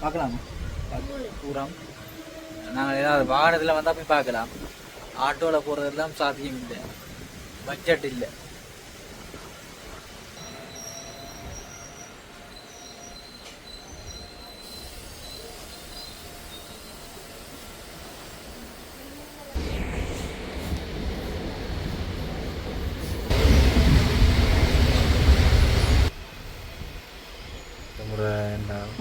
பார்க்கலாமா. தூரம். நாங்கள் ஏதாவது வாகனத்தில் வந்தால் போய் பார்க்கலாம். ஆட்டோவில் போகிறதெல்லாம் சாத்தியம் இல்லை பட்ஜெட் இல்லை.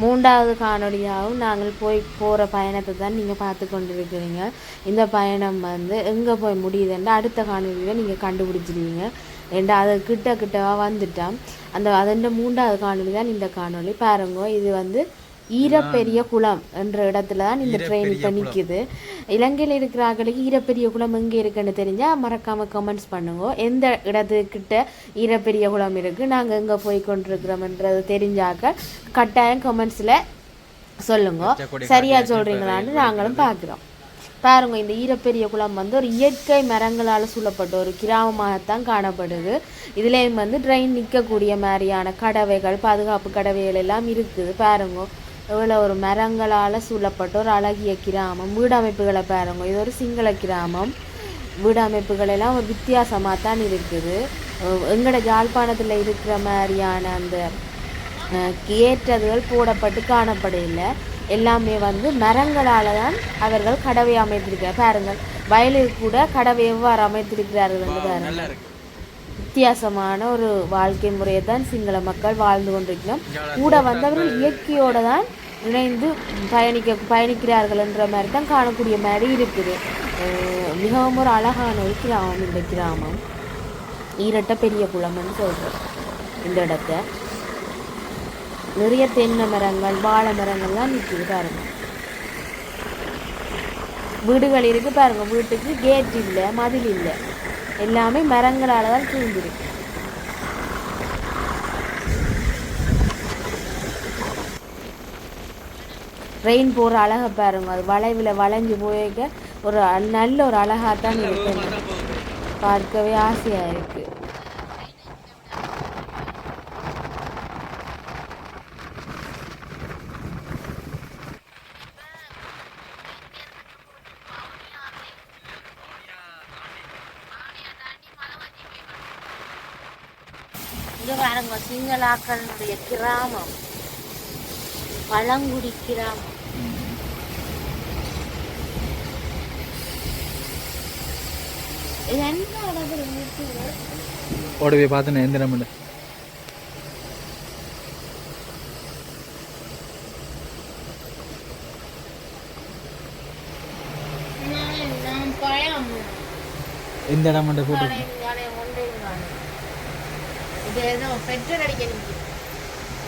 மூன்றாவது காணொலியாகவும் நாங்கள் போய் போகிற பயணத்தை தான் நீங்கள் பார்த்து கொண்டிருக்கிறீங்க. இந்த பயணம் வந்து எங்கே போய் முடியுதுன்னா அடுத்த காணொலியில் நீங்கள் கண்டுபிடிச்சிருவீங்க ஏண்டா அது கிட்ட கிட்டவா வந்துட்டான் அந்த அதன் மூன்றாவது காணொலி தான் இந்த காணொளி. பாருங்க இது வந்து ஈரப்பெரிய குளம் என்ற இடத்துல தான் இந்த ட்ரெயின் இப்போ நிற்குது இலங்கையில் இருக்கிறவர்களுக்கு ஈரப்பெரிய குளம் எங்கே இருக்குன்னு தெரிஞ்சால் மறக்காமல் கமெண்ட்ஸ் பண்ணுங்க. எந்த இடத்துக்கிட்ட ஈரப்பெரிய குளம் இருக்குது நாங்கள் எங்கே போய் கொண்டிருக்கிறோம்ன்றது தெரிஞ்சாக்க கட்டாயம் கமெண்ட்ஸில் சொல்லுங்க. சரியா சொல்கிறீங்களான்னு நாங்களும் பார்க்குறோம் பாருங்க இந்த ஈரப்பெரிய குளம் வந்து ஒரு இயற்கை மரங்களால் சூழப்பட்ட ஒரு கிராமமாகத்தான் காணப்படுது. இதுலேயும் வந்து ட்ரெயின் நிற்கக்கூடிய மாதிரியான கடவைகள் பாதுகாப்பு கடவைகள் எல்லாம் இருக்குது. பாருங்க. எவ்வளோ ஒரு மரங்களால் சூழப்பட்ட ஒரு அழகிய கிராமம். வீடமைப்புகளை பாருங்க. இது ஒரு சிங்கள கிராமம். வீடமைப்புகள் எல்லாம் ஒரு வித்தியாசமாக தான் இருக்குது. அஹ் எங்கட யாழ்ப்பாணத்தில் இருக்கிற மாதிரியான அந்த ஏற்றதுகள் போடப்பட்டு காணப்படவில்லை. எல்லாமே வந்து மரங்களால் தான் அவர்கள் கடவை அமைத்திருக்கிறார் பாருங்கள். வயலில் கூட கடவை எவ்வாறு அமைத்திருக்கிறார்கள் என்று பாருங்கள். வித்தியாசமான ஒரு வாழ்க்கை முறையை தான் சிங்கள மக்கள் வாழ்ந்து கொண்டிருக்கிறோம். கூட வந்தவர்கள் இயற்கையோடு தான் இணைந்து பயணிக்க பயணிக்கிறார்கள் என்ற மாதிரி தான் காணக்கூடிய மாதிரி இருக்குது. மிகவும் ஒரு அழகான ஒரு கிராமம் இந்த கிராமம். ஈரட்ட பெரிய குளம்னு சொல்கிறோம் இந்த இடத்த. நிறைய தென்னை மரங்கள் வாழை மரங்கள்லாம் நிற்குது பாருங்க. வீடுகள் இருக்கு பாருங்க வீட்டுக்கு கேட் இல்லை மதில் இல்லை. எல்லாமே மரங்களால் தான் சூழ்ந்திருக்கு. ரெயின் போகிற அழகை பாருங்க. அது வளைவில் வளைஞ்சு போயிருக்க ஒரு நல்ல ஒரு அழகாக தான் இருக்கு. பார்க்கவே ஆசையாக இருக்குது பாருங்க சிங்களாக்களுடைய கிராமம். பழங்குடி கிராமம். ஓடி போய் பார்த்துன்னு எந்த நம்ம நான் பழம். எந்த இடம் மட்டும் போட்டு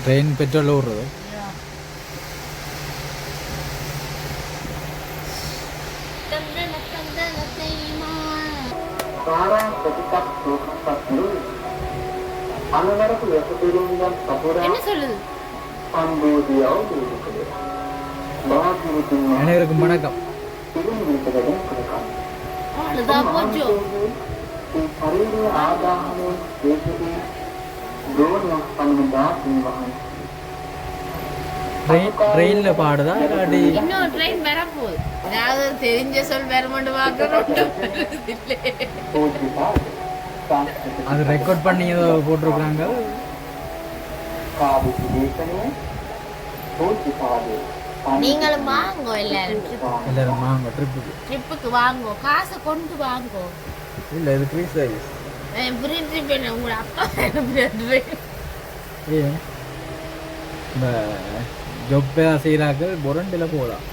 ട്രെയിൻ പെട്രോൾ ഓടുന്നത് அனைவருக்கும் வணக்கம். போச்சு. ட்ரெயின்ல பாடுதா இல்லாட்டி? இன்னும் ட்ரெயின் வர போகுது ஏதாவது தெரிஞ்ச சொல் வருமெண்டு பார்க்கணும் அது ரெக்கார்ட் பண்ணி ஏதோ போட்டிருக்காங்க நீங்களும் வாங்கோ எல்லாரும் எல்லாரும் வாங்கோ ட்ரிப்புக்கு ட்ரிப்புக்கு வாங்கோ காசை கொண்டு வாங்கோ. இல்ல இது ஃப்ரீ சர்வீஸ் ட்ரிப் என்ன உங்களோட அப்பா ஏன் இந்த ஜொப் செய்கிறாங்க பொரண்டில் போகலாம்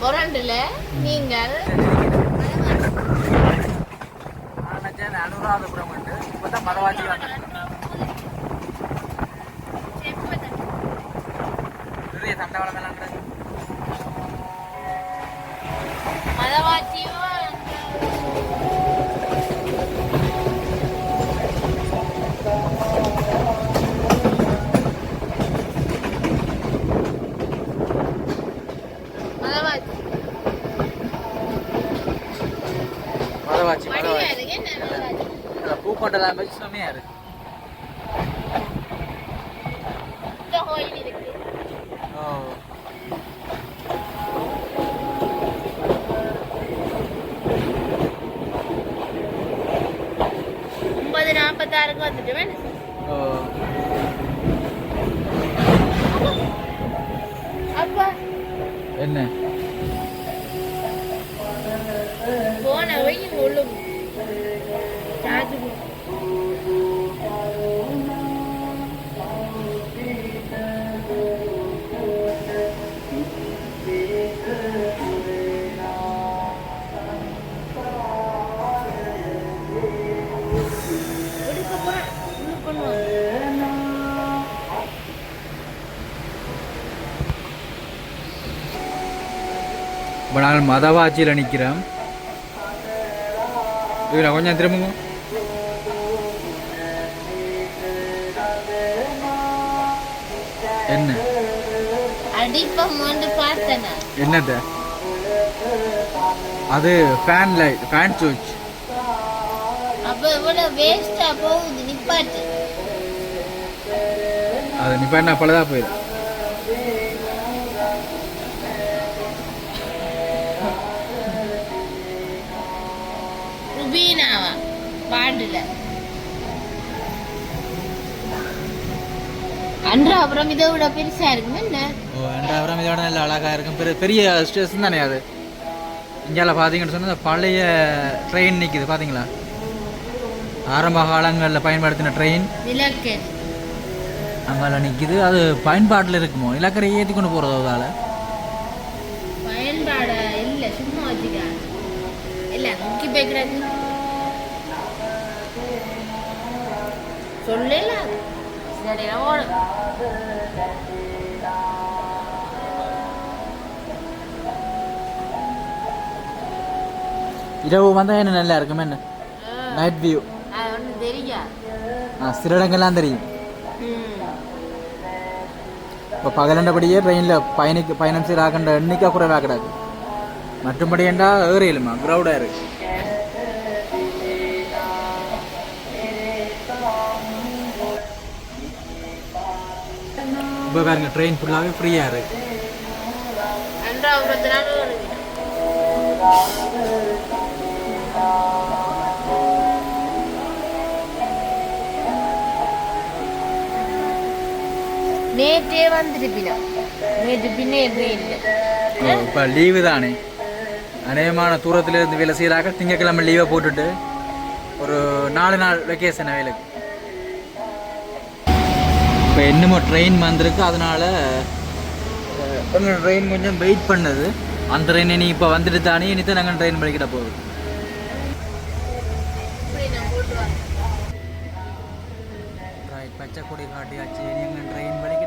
பொரண்டில்? நீங்கள்? அனுராதபுரம் வந்து இப்போ தான் மதவாச்சி நிறைய சண்டை வளர்ந்தலாம் பரவாச்சு பரவாச்சு பூக்கொண்டலாம் போய் செம்மையா இருக்கு. ஓ. ஒன்பது என்ன? சொல்லும் இப்போ நான் மதவாச்சியில் நிற்கிறேன் இதில் கொஞ்சம் திரும்புங்க என்ன அடிப்பம் வந்து பார்த்தேன் என்னது அது ஃபேன் லைட் ஃபேன் சுவிட்ச் அப்ப இவ்வளவு வேஸ்டா போகுது நிப்பாட்டு அது நீ பண்ண பழுதா போயிடும் பாண்டுல அன்றா அப்புறம் இதை விட பெருசா இருக்கும் என்ன? ஓ ரெண்டாயிரம் இதோட நல்ல அழகாக இருக்கும். பெரிய பெரிய ஸ்டேஷன் தானே அது? இந்தியாவில் பார்த்தீங்கன்னு சொன்னால் பழைய ட்ரெயின் நிற்கிது பார்த்தீங்களா? ஆரம்ப காலங்களில் பயன்படுத்தின ட்ரெயின் விளக்கு அங்கே நிற்கிது அது பயன்பாட்டில் இருக்குமோ? இலக்கரை ஏற்றி கொண்டு போகிறது அதால்? பயன்பாட இல்ல சும்மா வச்சுக்க. இல்ல முக்கி போய்க்கிறது சொல்லல. சரி ஓடும் இரவு வந்தால் என்ன நல்லா இருக்கும் என்ன? நைட் வியூ ஆ சில இடங்கள்லாம் தெரியும். இப்போ பகலண்டபடியே ட்ரெயினில் பயணிக்கு பயணம் செய்கிறாக்கின்ற எண்ணிக்கை குறைவாக கிடக்கு. மற்றபடி என்றா ஏறியலுமா க்ரௌடாக இருக்கு. இப்போ பாருங்க ட்ரெயின் ஃபுல்லாகவே ஃப்ரீயாக இருக்கு அன்றாவது நாள் வருது நேற்றே வந்துருப்பினா நேற்று பின்னே ட்ரெயினில் இப்போ லீவு தானே அநேகமான தூரத்துல இருந்து வேலை செய்கிறாக்க திங்கக்கிழமை லீவை போட்டுட்டு ஒரு நாலு நாள் வெக்கேஷன் வேலைக்கு இப்போ என்னமோ ட்ரெயின் வந்திருக்கு அதனால ட்ரெயின் கொஞ்சம் வெயிட் பண்ணுது. அந்த ட்ரெயின் இனி இப்போ வந்துட்டு தானே இனி தான் நாங்கள் ட்ரெயின் படிக்கிட போகுது பச்சை கொடி காட்டியாச்சு. இனி எங்கள் ட்ரெயின் படிக்கிட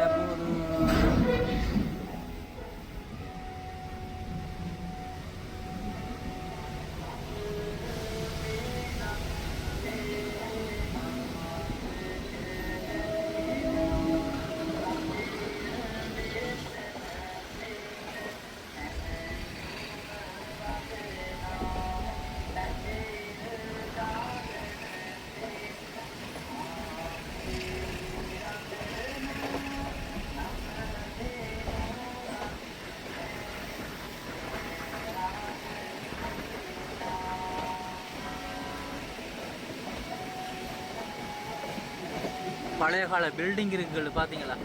பழைய கால பில்டிங் இருக்குகள் பார்த்தீங்களா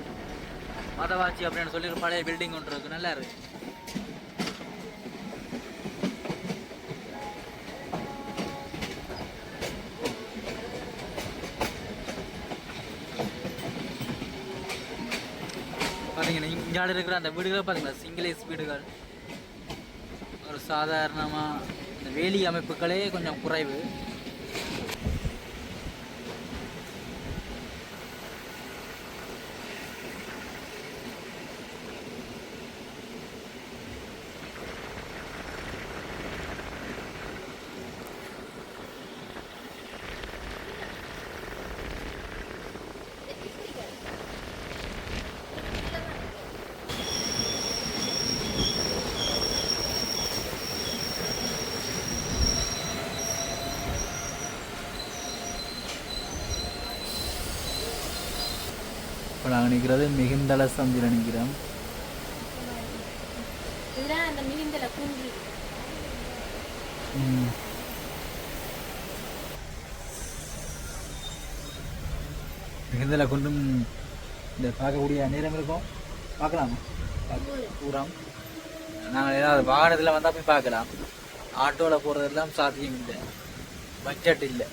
மதவாச்சி அப்படின்னு சொல்லி ஒரு பழைய பில்டிங் ஒன்று இருக்கு. நல்லா இருக்கு. பார்த்தீங்கன்னா இங்கே இருக்கிற அந்த வீடுகளை பார்த்தீங்களா சிங்கிளேஸ் வீடுகள். ஒரு சாதாரணமாக இந்த வேலி அமைப்புகளே கொஞ்சம் குறைவு. நாங்கள் நிற்கிறது மிகுந்தள சந்தில் நிற்கிறோம் மிகுந்தல குன்றி ம். இதில் கொண்டும் இந்த பார்க்கக்கூடிய நேரம் இருக்கும். பார்க்கலாமா. பூராம் நாங்கள் ஏதாவது வாகனத்தில் வந்தால் போய் பார்க்கலாம். ஆட்டோவில் போகிறதெல்லாம் சாத்தியம் இல்லை பட்ஜெட் இல்லை.